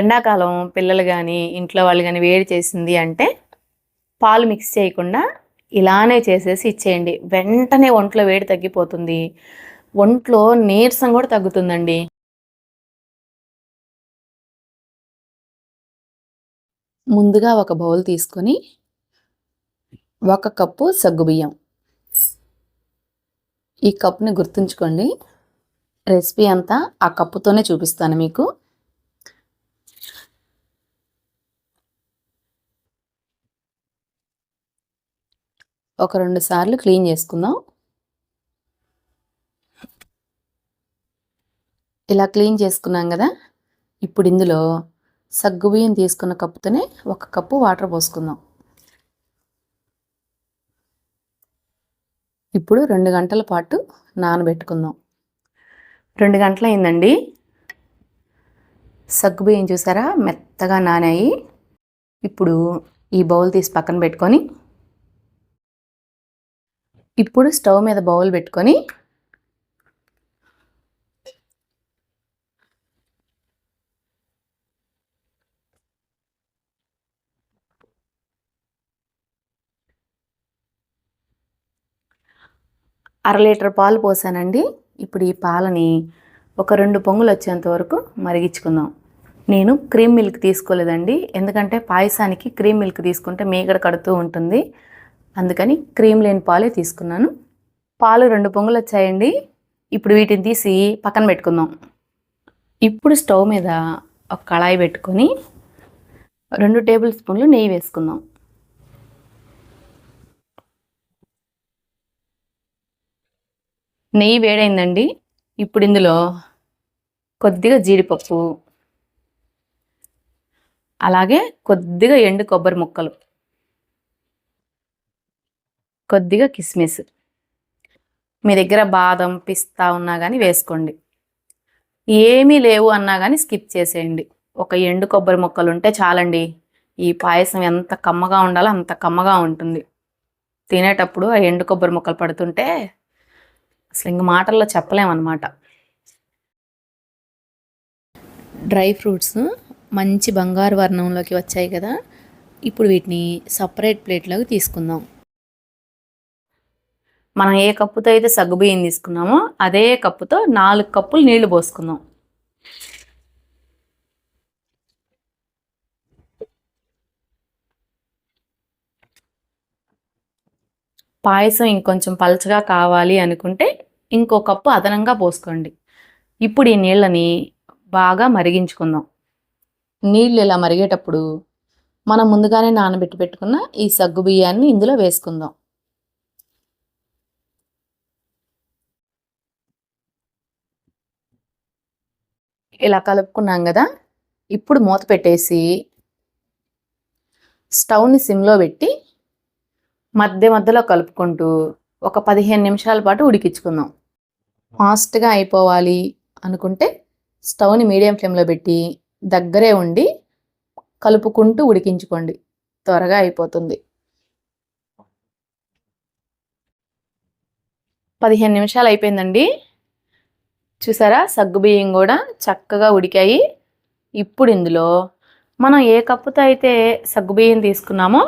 ఎండాకాలం పిల్లలు కానీ ఇంట్లో వాళ్ళు కానీ వేడి చేసింది అంటే పాలు మిక్స్ చేయకుండా ఇలానే చేసేసి ఇచ్చేయండి. వెంటనే ఒంట్లో వేడి తగ్గిపోతుంది. ఒంట్లో నీరసం కూడా తగ్గుతుందండి. ముందుగా ఒక బౌల్ తీసుకొని ఒక కప్పు సగ్గుబియ్యం ఈ కప్పుని గుర్తుంచుకోండి. రెసిపీ అంతా ఆ కప్పుతోనే చూపిస్తాను మీకు. ఒక రెండు సార్లు క్లీన్ చేసుకుందాం. ఇలా క్లీన్ చేసుకున్నాం కదా? ఇప్పుడు ఇందులో సగ్గుబియ్యం తీసుకున్న కప్పుతోనే ఒక కప్పు వాటర్ పోసుకుందాం. ఇప్పుడు రెండు గంటల పాటు నానబెట్టుకుందాం. రెండు గంటలు అయిందండి సగ్గుబియ్యం చూసారా? మెత్తగా నానాయి. ఇప్పుడు ఈ బౌల్ తీసి పక్కన పెట్టుకొని ఇప్పుడు స్టవ్ మీద బౌల్ పెట్టుకొని అర లీటర్ పాలు పోసానండి. ఇప్పుడు ఈ పాలని ఒక రెండు పొంగులు వచ్చేంత వరకు మరిగించుకుందాం. నేను క్రీమ్ మిల్క్ తీసుకోలేదండి. ఎందుకంటే పాయసానికి క్రీమ్ మిల్క్ తీసుకుంటే మీగడ కడుతూ ఉంటుంది. అందుకని క్రీమ్ లేని పాలే తీసుకున్నాను. పాలు రెండు పొంగులు వచ్చాయండి. ఇప్పుడు వీటిని తీసి పక్కన పెట్టుకుందాం. ఇప్పుడు స్టవ్ మీద ఒక కళాయి పెట్టుకొని రెండు టేబుల్ స్పూన్లు నెయ్యి వేసుకుందాం. నెయ్యి వేడైందండి. ఇప్పుడు ఇందులో కొద్దిగా జీడిపప్పు అలాగే కొద్దిగా ఎండు కొబ్బరి ముక్కలు. కొద్దిగా కిస్మిస్. మీ దగ్గర బాదం పిస్తా ఉన్నా కానీ వేసుకోండి. ఏమీ లేవు అన్నా కానీ స్కిప్ చేసేయండి. ఒక ఎండు కొబ్బరి ముక్కలు ఉంటే చాలండి. ఈ పాయసం ఎంత కమ్మగా ఉండాలో అంత కమ్మగా ఉంటుంది. తినేటప్పుడు ఆ ఎండు కొబ్బరి ముక్కలు పడుతుంటే అసలు ఇంక మాటల్లో చెప్పలేమన్నమాట. డ్రై ఫ్రూట్స్ మంచి బంగారు వర్ణంలోకి వచ్చాయి కదా. ఇప్పుడు వీటిని సపరేట్ ప్లేట్లోకి తీసుకుందాం. మనం ఏ కప్పుతో అయితే సగ్గుబియ్యం తీసుకున్నామో అదే కప్పుతో నాలుగు కప్పులు నీళ్ళు పోసుకుందాం. పాయసం ఇంకొంచెం పలచగా కావాలి అనుకుంటే ఇంకో కప్పు అదనంగా పోసుకోండి. ఇప్పుడు ఈ నీళ్ళని బాగా మరిగించుకుందాం. నీళ్ళు ఇలా మరిగేటప్పుడు మనం ముందుగానే నానబెట్టి పెట్టుకున్న ఈ సగ్గు బియ్యాన్ని ఇందులో వేసుకుందాం. ఇలా కలుపుకున్నాం కదా ఇప్పుడు మూత పెట్టేసి స్టవ్ని సిమ్లో పెట్టి మధ్య మధ్యలో కలుపుకుంటూ ఒక పదిహేను నిమిషాల పాటు ఉడికించుకుందాం. ఫాస్ట్గా అయిపోవాలి అనుకుంటే స్టవ్ని మీడియం ఫ్లేమ్లో పెట్టి దగ్గరే ఉండి కలుపుకుంటూ ఉడికించుకోండి. త్వరగా అయిపోతుంది. పదిహేను నిమిషాలు అయిపోయిందండి. చూసారా? సగ్గుబియ్యం కూడా చక్కగా ఉడికాయి. ఇప్పుడు ఇందులో మనం ఏ కప్పుతో అయితే సగ్గుబియ్యం తీసుకున్నామో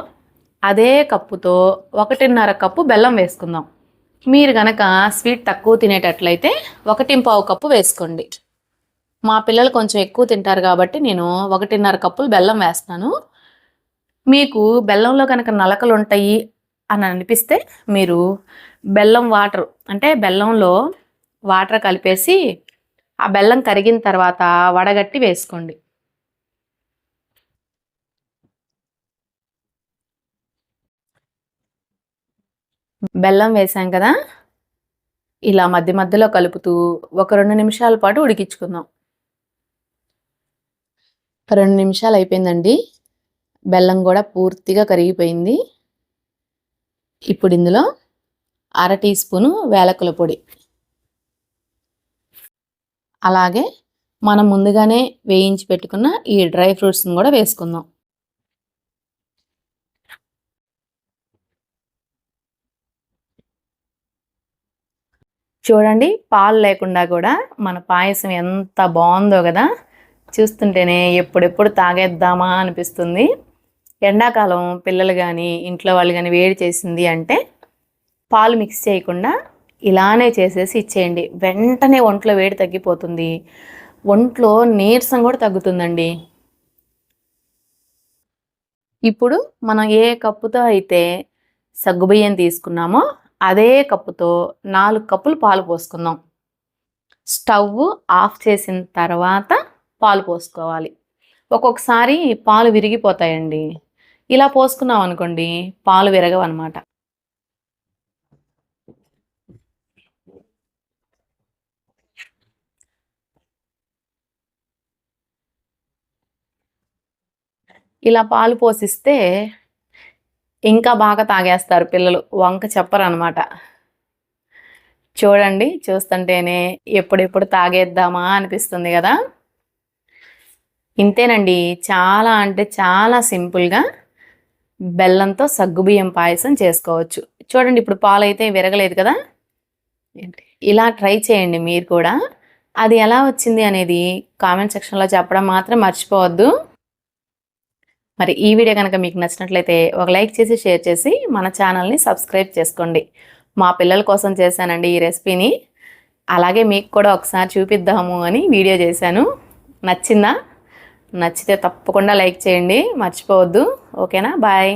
అదే కప్పుతో ఒకటిన్నర కప్పు బెల్లం వేసుకుందాం. మీరు గనక స్వీట్ తక్కువ తినేటట్లయితే ఒకటి పావు కప్పు వేసుకోండి. మా పిల్లలు కొంచెం ఎక్కువ తింటారు కాబట్టి నేను ఒకటిన్నర కప్పులు బెల్లం వేస్తాను. మీకు బెల్లంలో కనుక నలకలు ఉంటాయి అని అనిపిస్తే మీరు బెల్లం వాటర్ అంటే బెల్లంలో వాటర్ కలిపేసి ఆ బెల్లం కరిగిన తర్వాత వడగట్టి వేసుకోండి. బెల్లం వేసాం కదా? ఇలా మధ్య మధ్యలో కలుపుతూ ఒక రెండు నిమిషాల పాటు ఉడికించుకుందాం. రెండు నిమిషాలు అయిపోయిందండి. బెల్లం కూడా పూర్తిగా కరిగిపోయింది. ఇప్పుడు ఇందులో అర టీ స్పూను వేలకుల పొడి అలాగే మనం ముందుగానే వేయించి పెట్టుకున్న ఈ డ్రై ఫ్రూట్స్ని కూడా వేసుకుందాం. చూడండి పాలు లేకుండా కూడా మన పాయసం ఎంత బాగుందో కదా. చూస్తుంటేనే ఎప్పుడెప్పుడు తాగేద్దామా అనిపిస్తుంది. ఎండాకాలం పిల్లలు కానీ ఇంట్లో వాళ్ళు కానీ వేడి చేసింది అంటే పాలు మిక్స్ చేయకుండా ఇలానే చేసేసి ఇచ్చేయండి. వెంటనే ఒంట్లో వేడి తగ్గిపోతుంది. ఒంట్లో నీరసం కూడా తగ్గుతుందండి. ఇప్పుడు మనం ఏ కప్పుతో అయితే సగ్గుబియ్యం తీసుకున్నామో అదే కప్పుతో నాలుగు కప్పులు పాలు పోసుకుందాం. స్టవ్ ఆఫ్ చేసిన తర్వాత పాలు పోసుకోవాలి. ఒక్కొక్కసారి పాలు విరిగిపోతాయండి. ఇలా పోసుకున్నాం అనుకోండి పాలు విరగవన్నమాట అనమాట ఇలా పాలు పోసిస్తే ఇంకా బాగా తాగేస్తారు పిల్లలు. వంక చెప్పరు అనమాట చూడండి చూస్తుంటేనే ఎప్పుడెప్పుడు తాగేద్దామా అనిపిస్తుంది కదా? ఇంతేనండి. చాలా అంటే చాలా సింపుల్గా బెల్లంతో సగ్గుబియ్యం పాయసం చేసుకోవచ్చు. చూడండి ఇప్పుడు పాలు అయితే విరగలేదు కదా? ఇలా ట్రై చేయండి మీరు కూడా. అది ఎలా వచ్చింది అనేది కామెంట్ సెక్షన్లో చెప్పడం మాత్రం మర్చిపోవద్దు. మరి ఈ వీడియో కనుక మీకు నచ్చినట్లయితే ఒక లైక్ చేసి షేర్ చేసి మన ఛానల్ని సబ్స్క్రైబ్ చేసుకోండి. మా పిల్లల కోసం చేశానండి ఈ రెసిపీని. అలాగే మీకు కూడా ఒకసారి చూపిద్దాము అని వీడియో చేశాను. నచ్చిందా? నచ్చితే తప్పకుండా లైక్ చేయండి. మర్చిపోవద్దు. ఓకేనా? బాయ్.